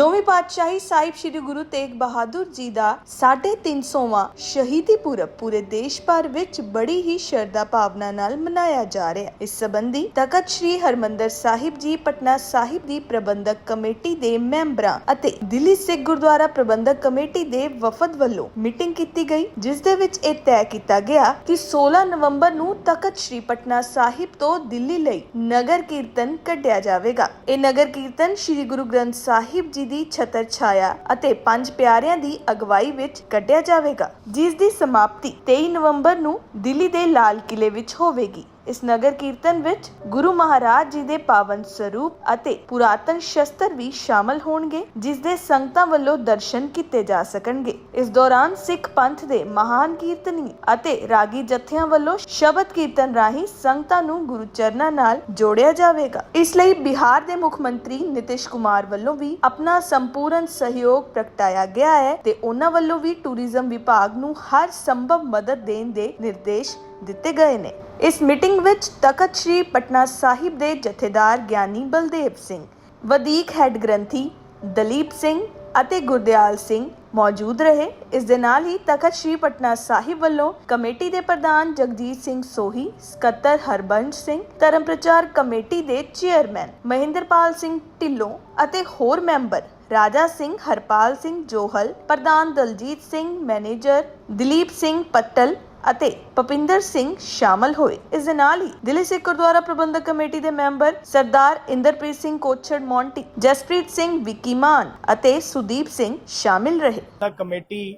ਨੌਵੀਂ ਪਾਤਸ਼ਾਹੀ ਸਾਹਿਬ ਸ੍ਰੀ ਗੁਰੂ ਤੇਗ ਬਹਾਦਰ ਜੀ ਦਾ 350ਵਾਂ ਸ਼ਹੀਦੀ ਪੁਰਬ ਪੂਰੇ ਦੇਸ਼ ਭਰ ਵਿੱਚ ਬੜੀ ਹੀ ਸ਼ਰਧਾ ਭਾਵਨਾ ਨਾਲ ਮਨਾਇਆ ਜਾ ਰਿਹਾ ਹੈ। ਇਸ ਸੰਬੰਧੀ ਤਖਤ ਸ੍ਰੀ ਹਰਮੰਦਰ ਸਾਹਿਬ ਜੀ, ਪਟਨਾ ਸਾਹਿਬ ਦੀ ਪ੍ਰਬੰਧਕ ਕਮੇਟੀ ਦੇ ਮੈਂਬਰਾਂ ਅਤੇ ਦਿੱਲੀ ਸਿੱਖ ਗੁਰਦੁਆਰਾ ਪ੍ਰਬੰਧਕ ਕਮੇਟੀ ਦੇ ਵਫਦ ਵੱਲੋਂ ਮੀਟਿੰਗ ਕੀਤੀ ਗਈ, ਜਿਸ ਦੇ ਵਿੱਚ ਇਹ ਤੈਅ ਕੀਤਾ ਗਿਆ ਕਿ 16 ਨਵੰਬਰ ਨੂੰ ਤਖਤ ਸ੍ਰੀ ਪਟਨਾ ਸਾਹਿਬ ਤੋਂ ਦਿੱਲੀ ਲਈ ਨਗਰ ਕੀਰਤਨ ਕੱਢਿਆ ਜਾਵੇਗਾ। ਇਹ ਨਗਰ ਕੀਰਤਨ ਸ੍ਰੀ ਗੁਰੂ ਗ੍ਰੰਥ ਸਾਹਿਬ ਜੀ ਦੀ ਛਤਰ ਛਾਇਆ ਅਤੇ ਪੰਜ ਪਿਆਰਿਆਂ ਦੀ ਅਗਵਾਈ ਵਿੱਚ ਕੱਢਿਆ ਜਾਵੇਗਾ, ਜਿਸ ਦੀ ਸਮਾਪਤੀ 23 ਨਵੰਬਰ ਨੂੰ ਦਿੱਲੀ ਦੇ ਲਾਲ ਕਿਲੇ ਵਿੱਚ ਹੋਵੇਗੀ। ਇਸ ਨਗਰ ਕੀਰਤਨ ਵਿੱਚ ਗੁਰੂ ਮਹਾਰਾਜ ਜੀ ਦੇ ਪਾਵਨ ਸਰੂਪ ਅਤੇ ਪੁਰਾਤਨ ਸ਼ਸਤਰ ਵੀ ਸ਼ਾਮਲ ਹੋਣਗੇ, ਜਿਸ ਦੇ ਸੰਗਤਾਂ ਵੱਲੋਂ ਦਰਸ਼ਨ ਕੀਤੇ ਜਾ ਸਕਣਗੇ। ਇਸ ਦੌਰਾਨ ਸਿੱਖ ਪੰਥ ਦੇ ਮਹਾਨ ਕੀਰਤਨੀ ਅਤੇ ਰਾਗੀ ਜਥਿਆਂ ਵੱਲੋਂ ਸ਼ਬਦ ਕੀਰਤਨ ਰਾਹੀਂ ਸੰਗਤਾਂ ਨੂੰ ਗੁਰੂ ਚਰਨਾਂ ਨਾਲ ਜੋੜਿਆ ਜਾਵੇਗਾ। ਇਸ ਲਈ ਬਿਹਾਰ ਦੇ ਮੁੱਖ ਮੰਤਰੀ ਨਿਤਿਸ਼ ਕੁਮਾਰ ਵੱਲੋਂ ਵੀ ਆਪਣਾ ਸੰਪੂਰਨ ਸਹਿਯੋਗ ਪ੍ਰਗਟਾਇਆ ਗਿਆ ਹੈ ਤੇ ਉਹਨਾਂ ਵੱਲੋਂ ਵੀ ਟੂਰਿਜ਼ਮ ਵਿਭਾਗ ਨੂੰ ਹਰ ਸੰਭਵ ਮਦਦ ਦੇਣ ਦੇ ਨਿਰਦੇਸ਼ ਦਿੱਤੇ ਗਏ ਨੇ। ਇਸ ਮੀਟਿੰਗ ਵਿੱਚ ਤਖਤ ਸ੍ਰੀ ਪਟਨਾ ਸਾਹਿਬ ਦੇ ਜਥੇਦਾਰ ਗਿਆਨੀ ਬਲਦੇਵ ਸਿੰਘ, ਵਧੀਕ ਹੈੱਡ ਗ੍ਰੰਥੀ ਦਲੀਪ ਸਿੰਘ ਅਤੇ ਗੁਰਦਿਆਲ ਸਿੰਘ ਮੌਜੂਦ ਰਹੇ। ਇਸ ਦੇ ਨਾਲ ਹੀ ਤਖਤ ਸ੍ਰੀ ਪਟਨਾ ਸਾਹਿਬ ਵੱਲੋਂ ਕਮੇਟੀ ਦੇ ਪ੍ਰਧਾਨ ਜਗਜੀਤ ਸਿੰਘ ਸੋਹੀ, ਸਕੱਤਰ ਹਰਬੰਸ ਸਿੰਘ, ਧਰਮ ਪ੍ਰਚਾਰ ਕਮੇਟੀ ਦੇ ਚੇਅਰਮੈਨ ਮਹਿੰਦਰਪਾਲ ਸਿੰਘ ਢਿੱਲੋਂ ਅਤੇ ਹੋਰ ਮੈਂਬਰ ਰਾਜਾ ਸਿੰਘ ਹਰਪਾਲ ਸਿੰਘ ਜੋਹਲ, ਪ੍ਰਧਾਨ ਦਲਜੀਤ ਸਿੰਘ ਮੈਨੇਜਰ ਦਲੀਪ ਸਿੰਘ ਪੱਟਲ ਅਤੇ ਭਪਿੰਦਰ ਸਿੰਘ ਸ਼ਾਮਲ ਹੋਏ। ਇਸ ਦੇ ਨਾਲ ਹੀ ਦਿੱਲੀ ਸਿੱਖ ਗੁਰਦੁਆਰਾ ਪ੍ਰਬੰਧਕ ਕਮੇਟੀ ਦੇ member Sardar Inderpreet Singh Kochhar Monty, Jaspreet Singh Vicky Mann ਅਤੇ ਸੁਦੀਪ ਸਿੰਘ ਸ਼ਾਮਿਲ ਰਹੇ। ਪ੍ਰਬੰਧਕ ਕਮੇਟੀ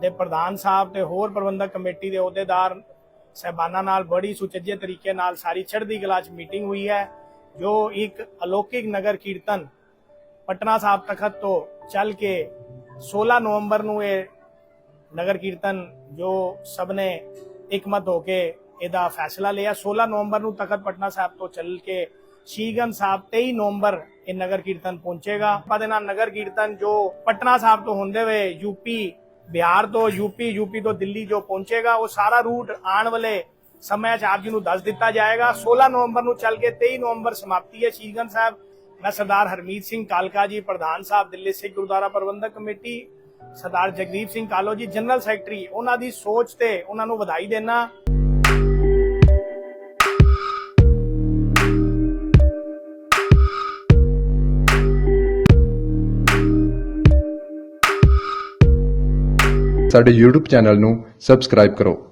ਦੇ ਪ੍ਰਧਾਨ ਸਾਹਿਬ ਤੇ ਹੋਰ ਪ੍ਰਬੰਧਕ ਕਮੇਟੀ ਦੇ ਅਹੁਦੇਦਾਰ ਸਹਿਬਾਨਾਂ ਨਾਲ ਬੜੀ ਸੁਚੱਜੇ ਤਰੀਕੇ ਨਾਲ ਸਾਰੀ ਚੜ੍ਹਦੀ ਕਲਾ 'ਚ ਮੀਟਿੰਗ ਹੋਈ ਹੈ, ਜੋ ਇੱਕ ਅਲੌਕਿਕ ਨਗਰ ਕੀਰਤਨ ਪਟਨਾ ਸਾਹਿਬ ਤਖਤ ਤੋਂ ਚੱਲ ਕੇ 16 ਨਵੰਬਰ ਨੂੰ ਇਹ ਨਗਰ ਕੀਰਤਨ ਜੋ ਸਭ ਨੇ ਇਕਮਤ ਹੋ ਕੇ ਇਹਦਾ ਫੈਸਲਾ ਲਿਆ। 16 ਨਵੰਬਰ ਨੂੰ ਤਖਤ ਪਟਨਾ ਸਾਹਿਬ ਤੋਂ ਚੱਲ ਕੇ ਸ਼ੀਗਨ ਸਾਹਿਬ 23 ਨਵੰਬਰ ਇਹ ਨਗਰ ਕੀਰਤਨ ਪਹੁੰਚੇਗਾ। ਆਪਾਂ ਦੇ ਨਾਲ ਨਗਰ ਕੀਰਤਨ ਜੋ ਪਟਨਾ ਸਾਹਿਬ ਤੋਂ ਹੁੰਦੇ ਹੋਏ ਯੂਪੀ ਬਿਹਾਰ ਤੋਂ ਯੂਪੀ ਯੂਪੀ ਤੋਂ ਦਿੱਲੀ ਜੋ ਪਹੁੰਚੇਗਾ, ਉਹ ਸਾਰਾ ਰੂਟ ਆਉਣ ਵਾਲੇ ਸਮੇਂ 'ਚ ਆਪ ਜੀ ਨੂੰ ਦੱਸ ਦਿੱਤਾ ਜਾਏਗਾ। 16 ਨਵੰਬਰ ਨੂੰ ਚੱਲ ਕੇ 23 ਨਵੰਬਰ ਸਮਾਪਤੀ ਹੈ ਸ਼ੀਗਨ ਸਾਹਿਬ। ਮੈਂ ਸਰਦਾਰ ਹਰਮੀਤ ਸਿੰਘ ਕਾਲਕਾ ਜੀ, ਪ੍ਰਧਾਨ ਸਾਹਿਬ, Delhi Sikh Gurdwara Prabandhak committee Sardar Jagdeep Singh Kalo ji, general secretary, ਉਹਨਾਂ ਦੀ ਸੋਚ ਤੇ ਉਹਨਾਂ ਨੂੰ ਵਧਾਈ ਦੇਣਾ ਸਾਡੇ YouTube ਚੈਨਲ ਨੂੰ ਸਬਸਕ੍ਰਾਈਬ ਕਰੋ।